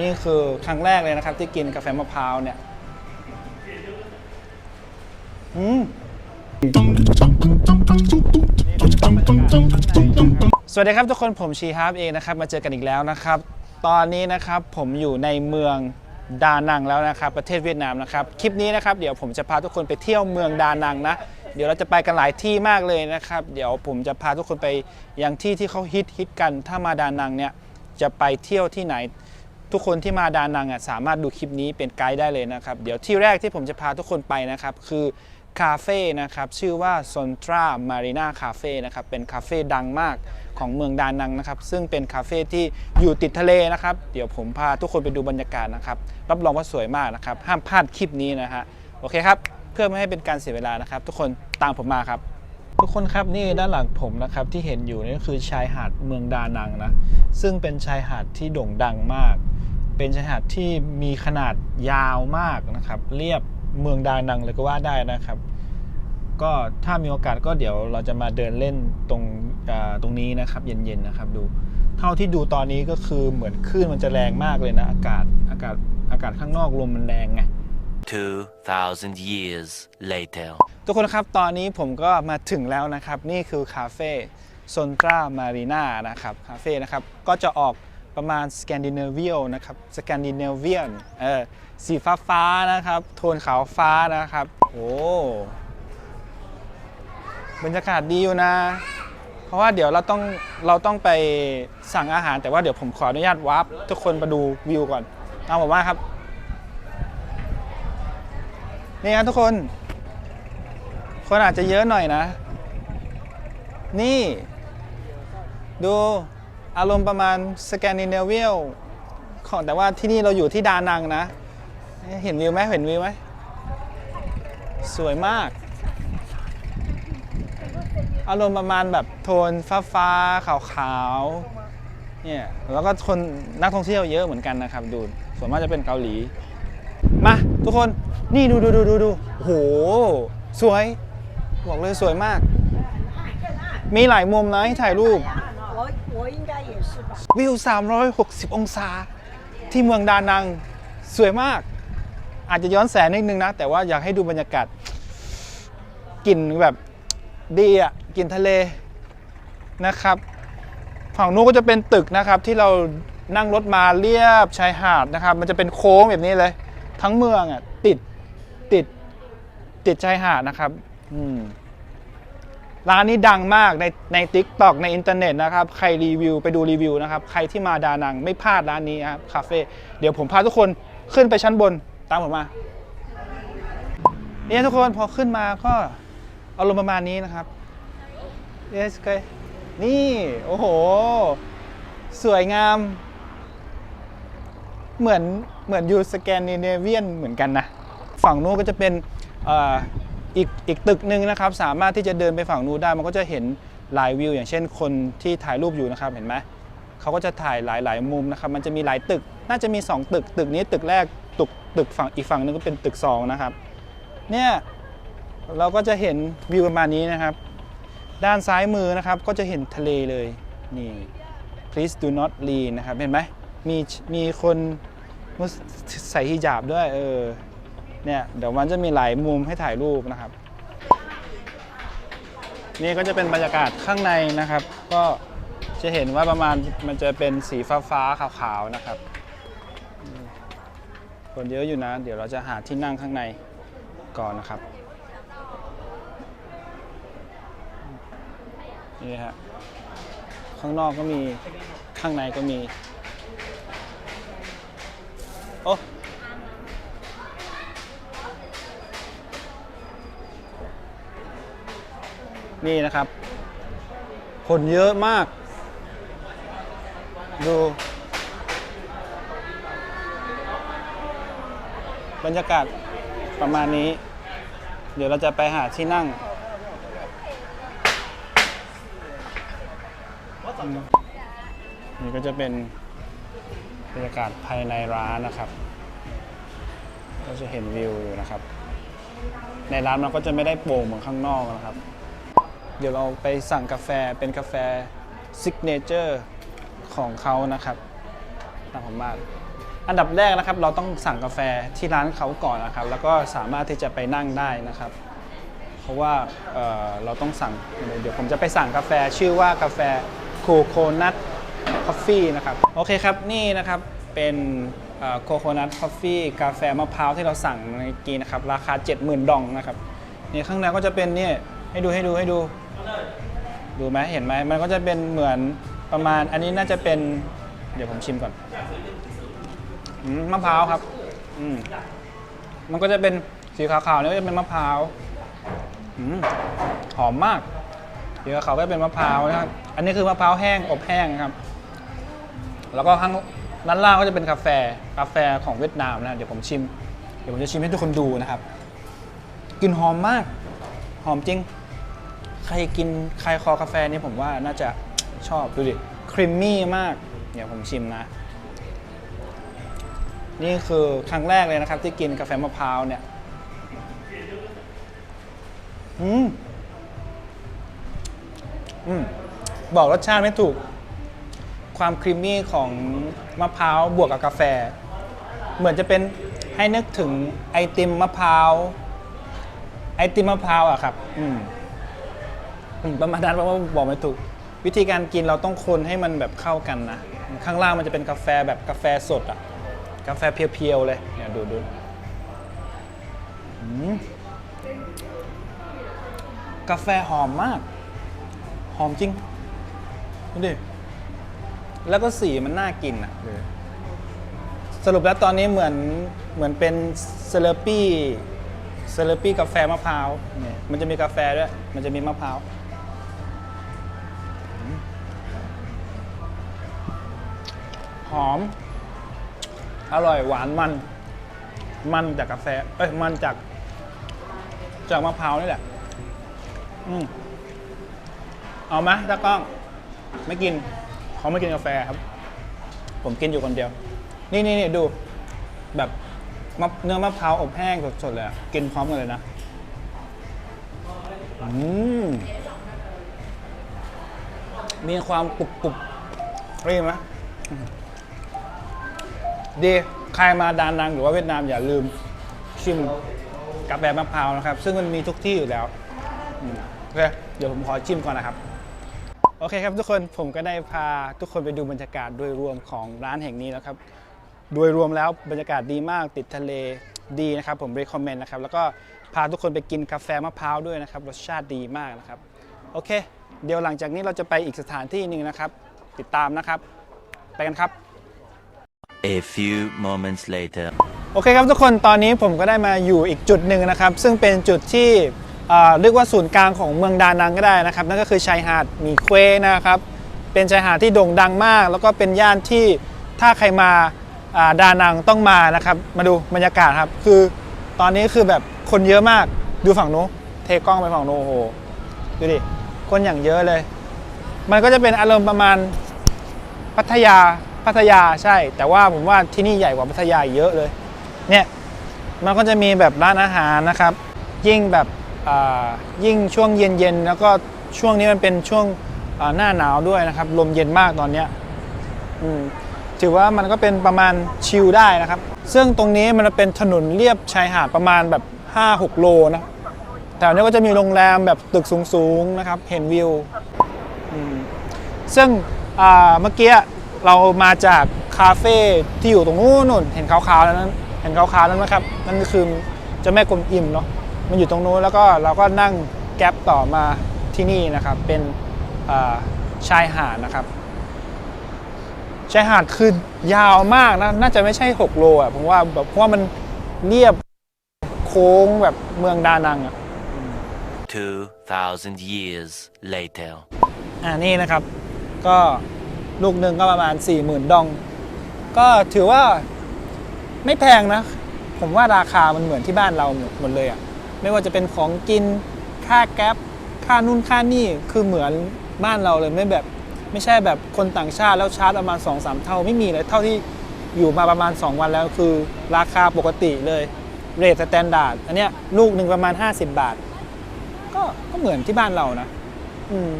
นี่คือครั้งแรกเลยนะครับ ที่กินกาแฟมะพร้าวเนี่ยอืมสวัสดีครับทุกคนผมชีฮาร์ฟเองนะครับ มาเจอกันอีกแล้วนะครับ ตอนนี้นะครับผมอยู่ในเมืองดานังแล้วนะครับ ประเทศเวียดนามนะครับ คลิปนี้นะครับ เดี๋ยวผมจะพาทุกคนไปเที่ยวเมืองดานังนะ เดี๋ยวเราจะไปกันหลายที่มากเลยนะครับ เดี๋ยวผมจะพาทุกคนไปยังที่ที่เขาฮิตฮิตกัน ถ้ามาดานังเนี่ยจะไปเที่ยวที่ไหน ทุกคนที่มาดานังอะสามารถดูคลิปนี้เป็นไกด์ได้เลยนะครับ เดี๋ยวที่แรกที่ผมจะพาทุกคนไปนะครับ คือคาเฟ่นะครับ ชื่อว่า s o n t r a Marina Cafe นะครับ เป็นคาเฟ่ดังมากของเมืองดานังนะครับ ซึ่งเป็นคาเฟ่ที่อยู่ติดทะเลนะครับ เดี๋ยวผมพาทุกคนไปดูบรรยากาศนะครับ รับรองว่าสวยมากนะครับ ห้ามพลาดคลิปนี้นะฮะโอเคครับ เพื่อไม่ให้เป็นการเสียเวลานะครับ ทุกคนตามผมมาครับทุกคนครับนี่ด้านหลังผมนะครับที่เห็นอยู่นี่ก็คือชายหาดเมืองดานังนะซึ่งเป็นชายหาดที่โด่งดังมาก เป็นชายหาดที่มีขนาดยาวมากนะครับ เรียบเมืองดานังเลยก็ว่าได้นะครับ ก็ถ้ามีโอกาสก็เดี๋ยวเราจะมาเดินเล่นตรงอ่าตรงนี้นะครับ เย็นๆนะครับดู เท่าที่ดูตอนนี้ก็คือเหมือนคลื่นมันจะแรงมากเลยนะ อากาศอากาศอากาศข้างนอกลมมันแรงไง2,000 years later. ทุกคนครับ ตอนนี้ผมก็มาถึงแล้วนะครับ นี่คือคาเฟ่ซนตรามารีนานะครับ คาเฟ่นะครับ ก็จะออก ประมาณสแกนดิเนเวียลนะครับสแกนดิเนเวียนเออสีฟ้าฟ้านะครับ โทนขาวฟ้านะครับ โอ้บรรยากาศดีอยู่นะ เพราะว่าเดี๋ยวเราต้องเราต้องไปสั่งอาหาร แต่ว่าเดี๋ยวผมขออนุญาตวาร์ปทุกคนมาดูวิวก่อนตาผมมาครับ นี่ครับทุกคน คนอาจจะเยอะหน่อยนะ นี่ ดู อารมณ์ประมาณสแกนดิเนเวียลของแต่ว่าที่นี่เราอยู่ที่ดานังนะ เห็นวิวไหมเห็นวิวไหมสวยมาก อารมณ์ประมาณแบบโทนฟ้าฟ้าขาวขาวๆเนี่ยแล้วก็คนนักท่องเที่ยวเยอะเหมือนกันนะครับ ดูส่วนมากจะเป็นเกาหลี มา ทุกคนนี่ดูดูดูดูดูโหสวย บอกเลยสวยมาก มีหลายมุมนะให้ถ่ายรูป 我我应该也是吧。 วิว 360 องศา ที่เมืองดานัง สวยมาก อาจจะย้อนแสงนิดนึงนะ แต่ว่าอยากให้ดูบรรยากาศกลิ่นแบบดีอ่ะกลิ่นทะเลนะครับ ฝั่งนู้นก็จะเป็นตึกนะครับ ที่เรานั่งรถมาเรียบชายหาดนะครับ มันจะเป็นโค้งแบบนี้เลย ทั้งเมืองอ่ะติดติดติดชายหาดนะครับ อืม ร้านนี้ดังมากในใน t ิ k t o k ในอินเทอร์เน็ตนะครับ ใครรีวิวไปดูรีวิวนะครับ ใครที่มาดานังไม่พลาดร้านนี้ครับคาเฟ่เดี๋ยวผมพาทุกคนขึ้นไปชั้นบนตามผมมาเนี่ยทุกคนพอขึ้นมาก็อารมณ์ประมาณนี้นะครับ yes เคยนี่โอ้โห สวยงาม เหมือนเหมือนอยู่สแกนดิเนเวียนเหมือนกันนะ ฝั่งนู้นก็จะเป็นเอีกอีกตึกหนึ่งนะครับสามารถที่จะเดินไปฝั่งนู้นได้มันก็จะเห็นหลายวิว อย่างเช่นคนที่ถ่ายรูปอยู่นะครับเห็นไหมเขาก็จะถ่ายหลายหลายมุมนะครับมันจะมีหลายตึก น่าจะมี 2 ตึก ตึกนี้ตึกแรกตึกตึกฝั่งอีกฝั่งหนึงก็เป็นตึก2นะครับเนี่ยเราก็จะเห็นวิวประมาณนี้นะครับ ด้านซ้ายมือนะครับก็จะเห็นทะเลเลยนี่ please do not lean นะครับเห็นไหมมีมีคนใส่ฮิญาบด้วยเออ เนี่ยเดี๋ยวมันจะมีหลายมุมให้ถ่ายรูปนะครับ นี่ก็จะเป็นบรรยากาศข้างในนะครับ ก็จะเห็นว่าประมาณมันจะเป็นสีฟ้าฟ้าๆขาวๆนะครับ คนเยอะอยู่นะ เดี๋ยวเราจะหาที่นั่งข้างในก่อนนะครับนี่ฮะข้างนอกก็มีข้างในก็มี โอ้ นี่นะครับ คนเยอะมาก ดู บรรยากาศประมาณนี้ เดี๋ยวเราจะไปหาที่นั่ง นี่ก็จะเป็นบรรยากาศภายในร้านนะครับก็จะเห็นวิวอยู่นะครับ ในร้านมันก็จะไม่ได้โปร่งเหมือนข้างนอกนะครับ เดี๋ยวเราไปสั่งกาแฟเป็นกาแฟซิกเนเจอร์ของเขานะครับตามผมมาอันดับแรกนะครับ เราต้องสั่งกาแฟที่ร้านเขาก่อนนะครับ แล้วก็สามารถที่จะไปนั่งได้นะครับ เพราะว่าเเราต้องสั่งเดี๋ยวผมจะไปสั่งกาแฟชื่อว่ากาแฟโคโคนัทคอฟฟี่นะครับโอเคครับนี่นะครับเป็นโคโคนัทคอฟฟี่กาแฟมะพร้าวที่เราสั่งเมื่อกี้นะครับ ราคา 70,000 ดองนะครับนี่ข้างในก็จะเป็นเนี่ยให้ดูให้ดูให้ดู ดูไหมเห็นไหมมันก็จะเป็นเหมือนประมาณ อันนี้น่าจะเป็น เดี๋ยวผมชิมก่อนอืมมะพร้าวครับ อืมมันก็จะเป็นสีขาวๆนี่ก็จะเป็นมะพร้าวอืมหอมมากเดี๋ยวเขาก็เป็นมะพร้าวนะครับ อันนี้คือมะพร้าวแห้งอบแห้งนะครับ แล้วก็ข้างด้านล่างก็จะเป็นกาแฟ กาแฟของเวียดนามนะ เดี๋ยวผมชิม เดี๋ยวผมจะชิมให้ทุกคนดูนะครับ กลิ่นหอมมาก หอมจริง ใครกินใครคอกาแฟนี่ผมว่าน่าจะชอบดูดิครีมมี่มาก เดี๋ยวผมชิมนะ นี่คือครั้งแรกเลยนะครับ ที่กินกาแฟมะพร้าวเนี่ยอืมอืมบอกรสชาติไม่ถูก ความครีมมี่ของมะพร้าวบวกกับกาแฟ เหมือนจะเป็นให้นึกถึงไอติมมะพร้าวไอติมมะพร้าวอะครับ อืมอืม ประมาณนั้นเพราะว่าบอกไม่ถูก วิธีการกินเราต้องคนให้มันแบบเข้ากันนะ ข้างล่างมันจะเป็นกาแฟแบบกาแฟสดอะกาแฟเพียวๆเลยเนี่ยดูดูกาแฟหอมมาก หอมจริงดูดิแล้วก็สีมันน่ากินอะสรุปแล้วตอนนี้เหมือนเหมือนเป็นเซเลปี้เซเลปี้กาแฟมะพร้าวเนี่ยมันจะมีกาแฟด้วย มันจะมีมะพร้าว หอม อร่อยหวานมัน มันจากกาแฟ เอ้ย มันจาก จากมะพร้าวนี่แหละ อืมเอาไหมตากล้อง ไม่กินเขาไม่กินกาแฟครับ ผมกินอยู่คนเดียว นี่นี่นี่ดู แบบเนื้อมะพร้าวอบแห้งสดๆเลยกินพร้อมกันเลยนะ อืมมีความกรุบกรุบเรียไหมอืม ดีใครมาดานังหรือว่าเวียดนามอย่าลืมชิมกาแฟมะพร้าวนะครับ ซึ่งมันมีทุกที่อยู่แล้วอืมโอเคเดี๋ยวผมขอชิมก่อนนะครับ โอเคครับทุกคนผมก็ได้พาทุกคนไปดูบรรยากาศโดยรวมของร้านแห่งนี้แล้วครับ โดยรวมแล้วบรรยากาศดีมากติดทะเลดีนะครับ ผม recommend นะครับ แล้วก็พาทุกคนไปกินกาแฟมะพร้าวด้วยนะครับ รสชาติดีมากนะครับ โอเค เดี๋ยวหลังจากนี้เราจะไปอีกสถานที่หนึ่งนะครับ ติดตามนะครับ ไปกันครับ A few moments later. โอเคครับทุกคนตอนนี้ผมก็ได้มาอยู่อีกจุดหนึ่งนะครับ ซึ่งเป็นจุดที่เอ่อเรียกว่าศูนย์กลางของเมืองดานังก็ได้นะครับ นั่นก็คือชายหาดหมีเควนะครับ เป็นชายหาดที่โด่งดังมาก แล้วก็เป็นย่านที่ถ้าใครมาอ่าดานังต้องมานะครับ มาดูบรรยากาศครับ คือตอนนี้คือแบบคนเยอะมากดูฝั่งนู้นเทกล้องไปฝั่งนู้นโอ้โหดูดิคนอย่างเยอะเลย มันก็จะเป็นอารมณ์ประมาณ พัทยา พัทยาใช่ แต่ว่าผมว่าที่นี่ใหญ่กว่าพัทยาเยอะเลย เนี่ยมันก็จะมีแบบร้านอาหารนะครับ ยิ่งแบบยิ่งช่วงเย็นๆแล้วก็ช่วงนี้มันเป็นช่วงหน้าหนาวด้วยนะครับ ลมเย็นมากตอนเนี้ยถือว่ามันก็เป็นประมาณชิลได้นะครับ ซึ่งตรงนี้มันเป็นถนนเลียบชายหาดประมาณแบบ 5-6 โลนะแถวนี้ก็จะมีโรงแรมแบบตึกสูงๆนะครับ เห็นวิวซึ่งเมื่อกี้ เรามาจากคาเฟ่ที่อยู่ตรงนู้นนู่นเห็นขาวๆแล้วนั้นเห็นขาวๆนั้นไหมครับนั่นก็คือเจ้าแม่กลมอิ่มเนาะมันอยู่ตรงนู้นแล้วก็เราก็นั่งแก๊ปต่อมาที่นี่นะครับ เป็นอ่าชายหาดนะครับชายหาดคือยาวมากนะน่าจะไม่ใช่ 6 โลอะผมว่าแบบเพราะว่ามันเรียบโค้งแบบเมืองดานังอะ2,000 years later. อ่านี่นะครับ ก็ ลูกหนึ่งก็ประมาณ 40,000 ดอง ก็ถือว่าไม่แพงนะ ผมว่าราคามันเหมือนที่บ้านเราหมดเลยอะ่ะ ไม่ว่าจะเป็นของกิน ค่าแก๊ปค่านู่นค่านี่ คือเหมือนบ้านเราเลยไม่แบบ ไม่ใช่แบบคนต่างชาติแล้วชาร์จประมาณ 2-3 เท่าไม่มีเลย เท่าที่อยู่มาประมาณ 2 วันแล้วคือราคาปกติเลย เรทสแตนดาร์ด อันเนี้ยลูกหนึ่งประมาณ 50 บาท ก็ก็เหมือนที่บ้านเรานะ อืม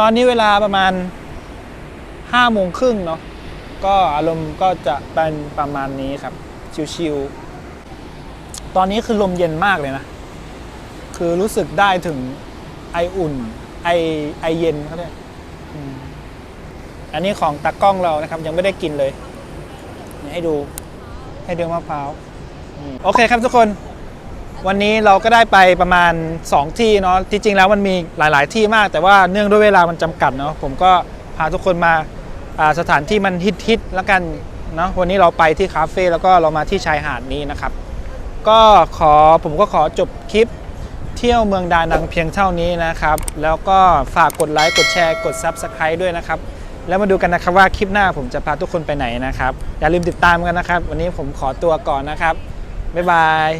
ตอนนี้เวลาประมาณ ห้าโมงครึ่งเนาะก็อารมณ์ก็จะเป็นประมาณนี้ครับ ชิวๆตอนนี้คือลมเย็นมากเลยนะ คือรู้สึกได้ถึงไออุ่น ไอไอเย็นเขาเนี่ยกอันนี้ของตากล้องเรานะครับ ยังไม่ได้กินเลย ให้ดูให้ดูมะพร้าวโอเคครับทุกคน วันนี้เราก็ได้ไปประมาณ 2 ที่เนาะที่จริงแล้วมันมีหลาย ๆ ที่มาก แต่ว่าเนื่องด้วยเวลามันจำกัดเนาะผมก็พาทุกคนมา สถานที่มันฮิตๆแล้วกันเนาะวันนี้เราไปที่คาเฟ่แล้วก็เรามาที่ชายหาดนี้นะครับก็ขอผมก็ขอจบคลิปเที่ยวเมืองดานังเพียงเท่านี้นะครับ แล้วก็ฝากกดไลค์กดแชร์กด Subscribe ด้วยนะครับ แล้วมาดูกันนะครับว่าคลิปหน้าผมจะพาทุกคนไปไหนนะครับ อย่าลืมติดตามกันนะครับ วันนี้ผมขอตัวก่อนนะครับ บ๊ายบาย